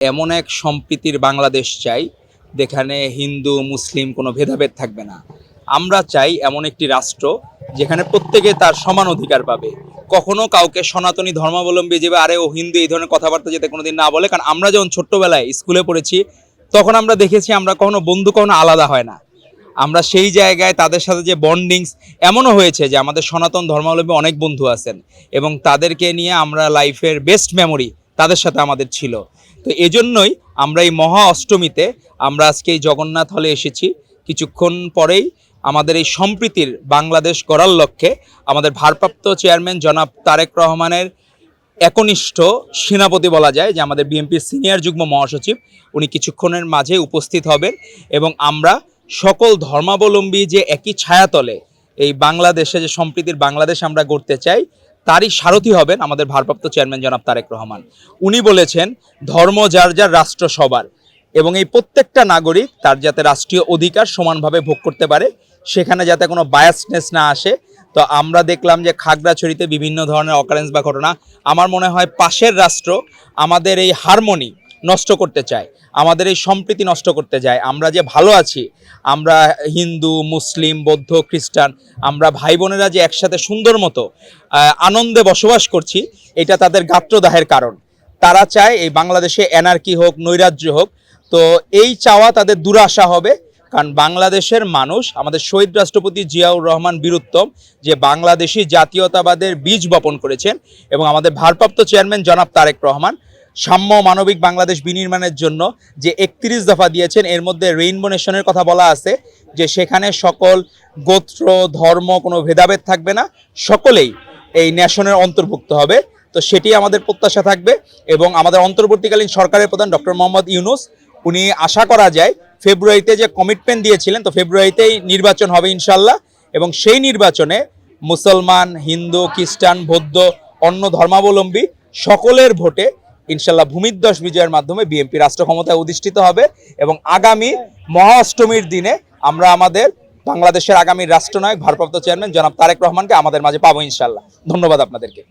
এমন এক সম্প্রীতির বাংলাদেশ চাই, যেখানে হিন্দু, মুসলিম কোনো ভেদাভেদ থাকবে না। আমরা চাই এমন একটি রাষ্ট্র, যেখানে প্রত্যেকে তার সমান অধিকার পাবে। কখনো কাউকে সনাতনী ধর্মাবলম্বী যেভাবে আরে ও হিন্দু এই ধরনের কথাবার্তা যাতে কোনোদিন না বলে, কারণ আমরা যখন ছোট্টবেলায় স্কুলে পড়েছি, তখন আমরা দেখেছি আমরা কখনো বন্ধু, কখনো আলাদা হয় না। আমরা সেই জায়গায় তাদের সাথে যে বন্ডিংস এমনও হয়েছে যে আমাদের সনাতন ধর্মাবলম্বী অনেক বন্ধু আছেন এবং তাদেরকে নিয়ে আমরা লাইফের বেস্ট মেমোরি তাদের সাথে আমাদের ছিল। তো এজন্যই আমরা এই মহা অষ্টমীতে আমরা আজকে এই জগন্নাথ হলে এসেছি। কিছুক্ষণ পরেই আমাদের এই সম্প্রীতির বাংলাদেশ গড়ার লক্ষ্যে আমাদের ভারপ্রাপ্ত চেয়ারম্যান জনাব তারেক রহমানের একনিষ্ঠ সেনাপতি বলা যায়, যে আমাদের বিএনপির সিনিয়র যুগ্ম মহাসচিব, উনি কিছুক্ষণের মাঝে উপস্থিত হবেন এবং আমরা সকল ধর্মাবলম্বী যে একই ছায়াতলে এই বাংলাদেশে, যে সম্প্রীতির বাংলাদেশ আমরা গড়তে চাই তারই সারথী হবেন আমাদের ভারপ্রাপ্ত চেয়ারম্যান জনাব তারেক রহমান। উনি বলেছেন, ধর্ম যার যার, রাষ্ট্র সবার। এবং এই প্রত্যেকটা নাগরিক তার যাতে রাষ্ট্রীয় অধিকার সমানভাবে ভোগ করতে পারে, সেখানে যাতে কোনো বায়াসনেস না আসে। তো আমরা দেখলাম যে খাগড়াছড়িতে বিভিন্ন ধরনের অকারেন্স বা ঘটনা। আমার মনে হয় পাশের রাষ্ট্র, আমাদের এই হারমোনি নষ্ট করতে চায়। আমাদের এই সম্প্রীতি নষ্ট করতে যায়। আমরা যে ভালো আছি, আমরা হিন্দু, মুসলিম, বৌদ্ধ, খ্রিস্টান, আমরা ভাই বোনেরা যে একসাথে সুন্দর মতো আনন্দে বসবাস করছি, এটা তাদের গাত্রদাহের কারণ। তারা চায় এই বাংলাদেশে এনার্কি হোক, নৈরাজ্য হোক। তো এই চাওয়া তাদের দুরাশা হবে, কারণ বাংলাদেশের মানুষ, আমাদের শহীদ রাষ্ট্রপতি জিয়াউর রহমান বীরুত্তম, যে বাংলাদেশি জাতীয়তাবাদের বীজ বপন করেছেন, এবং আমাদের ভারপ্রাপ্ত চেয়ারম্যান জনাব তারেক রহমান সাম্য মানবিক বাংলাদেশ বিনির্মাণের জন্য যে একত্রিশ দফা দিয়েছেন, এর মধ্যে রেইনবো নেশনের কথা বলা আছে যে সেখানে সকল গোত্র, ধর্ম কোনো ভেদাভেদ থাকবে না, সকলেই এই ন্যাশনের অন্তর্ভুক্ত হবে। তো সেটি আমাদের প্রত্যাশা থাকবে এবং আমাদের অন্তর্বর্তীকালীন সরকারের প্রধান ডক্টর মোহাম্মদ ইউনুস, উনি আশা করা যায় ফেব্রুয়ারিতে যে কমিটমেন্ট দিয়েছিলেন, তো ফেব্রুয়ারিতেই নির্বাচন হবে ইনশাল্লাহ এবং সেই নির্বাচনে মুসলমান, হিন্দু, খ্রিস্টান, বৌদ্ধ, অন্য ধর্মাবলম্বী সকলের ভোটে ইনশাল্লাহ ভূমিধ্বস বিজয়ের মাধ্যমে বিএনপি রাষ্ট্র ক্ষমতায় অধিষ্ঠিত হবে এবং আগামী মহাষ্টমীর দিনে আমরা আমাদের বাংলাদেশের আগামী রাষ্ট্রনায়ক, ভারপ্রাপ্ত চেয়ারম্যান জনাব তারেক রহমানকে আমাদের মাঝে পাবো ইনশাল্লাহ। ধন্যবাদ আপনাদেরকে।